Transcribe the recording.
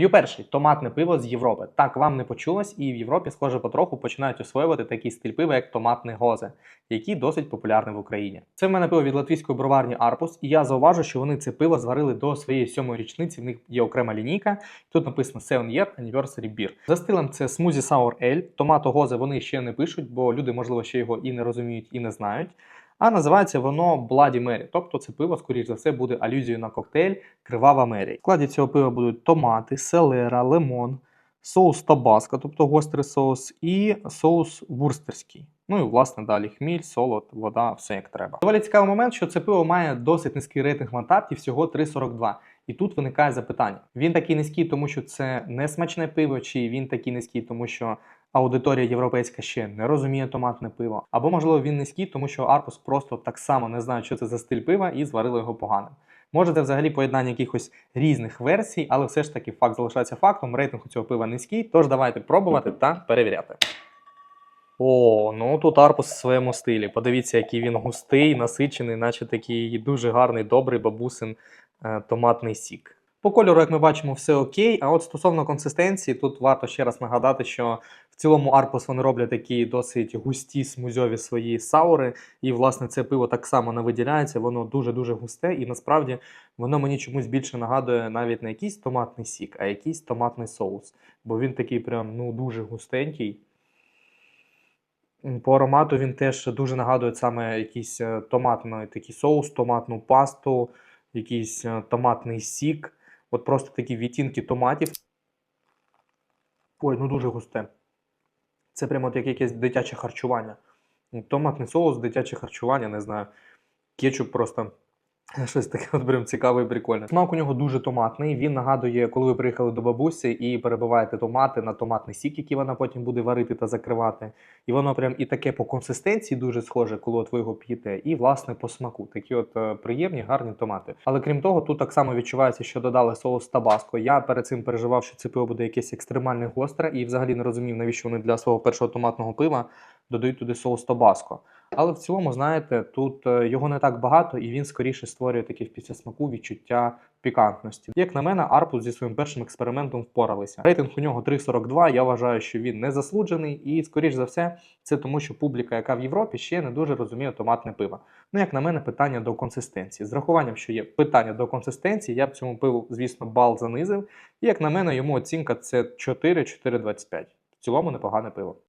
П'ю перший томатне пиво з Європи. Так вам не почулось, і в Європі, схоже, потроху починають освоювати такий стиль пива, як томатне гозе, який досить популярний в Україні. Це в мене пиво від латвійської броварні Арпус, і я зауважу, що вони це пиво зварили до своєї сьомої річниці. В них є окрема лінійка. Тут написано Seven Year Anniversary Beer. За стилем це Smoothie Sour Ale. Томато гозе вони ще не пишуть, бо люди, можливо, ще його і не розуміють, і не знають. А називається воно Bloody Mary, тобто це пиво, скоріш за все, буде алюзією на коктейль Кривава Мері. В складі цього пива будуть томати, селера, лимон, соус табаско, тобто гострий соус, і соус вурстерський. Ну і власне далі хміль, солод, вода, все як треба. Доволі цікавий момент, що це пиво має досить низький рейтинг в всього 3,42. І тут виникає запитання: він такий низький, тому що це не смачне пиво, чи він такий низький, тому що аудиторія європейська ще не розуміє томатне пиво. Або, можливо, він низький, тому що Арпус просто так само не знає, що це за стиль пива, і зварили його поганим. Може, це взагалі поєднання якихось різних версій, але все ж таки факт залишається фактом. Рейтинг у цього пива низький, тож давайте пробувати та перевіряти. О, ну тут Арпус в своєму стилі. Подивіться, який він густий, насичений, наче такий дуже гарний, добрий бабусин е, томатний сік. По кольору, як ми бачимо, все окей. А от стосовно консистенції, тут варто ще раз нагадати, що цілому Арпус вони роблять такі досить густі смузьові свої саури. І, власне, це пиво так само не виділяється, воно дуже-дуже густе, і насправді воно мені чомусь більше нагадує навіть не якийсь томатний сік, а якийсь томатний соус. Бо він такий прям ну дуже густенький. По аромату він теж дуже нагадує саме якийсь е, томатний такий соус, томатну пасту, якийсь е, томатний сік. От просто такі відтінки томатів. Ой, ну дуже густе. Це прямо от як якесь дитяче харчування. Томатний соус, дитяче харчування, не знаю. Кетчуп просто. Щось таке от прям цікаве і прикольне. Смак у нього дуже томатний. Він нагадує, коли ви приїхали до бабусі і перебиваєте томати на томатний сік, який вона потім буде варити та закривати. І воно прям і таке по консистенції дуже схоже, коли от ви його п'єте, і власне по смаку. Такі от е, приємні, гарні томати. Але крім того, тут так само відчувається, що додали соус табаско. Я перед цим переживав, що це пиво буде якесь екстремальне гостре, і взагалі не розумів, навіщо вони для свого першого томатного пива додають туди соус табаско. Але в цілому, знаєте, тут е, його не так багато, і він скоріше створює таке в післясмаку відчуття пікантності. Як на мене, Арпус зі своїм першим експериментом впоралися. Рейтинг у нього 3,42. Я вважаю, що він не заслуджений, і скоріш за все, це тому, що публіка, яка в Європі, ще не дуже розуміє томатне пиво. Ну, як на мене, питання до консистенції. З рахуванням, що є питання до консистенції, я б цьому пиву, звісно, бал занизив. І як на мене, йому оцінка це 4-4,25. В цілому непогане пиво.